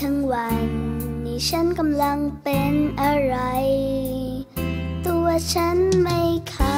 ทั้งวัน นี่ฉันกำลังเป็นอะไร ตัวฉันไม่เข้า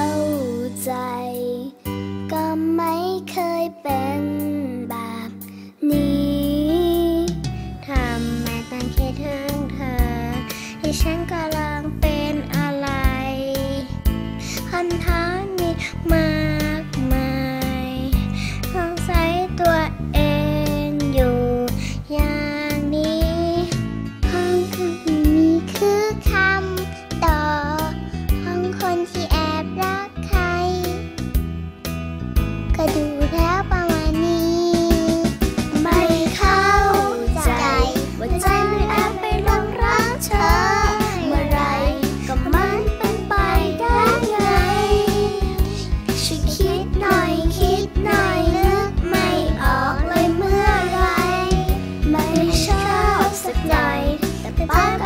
Bye.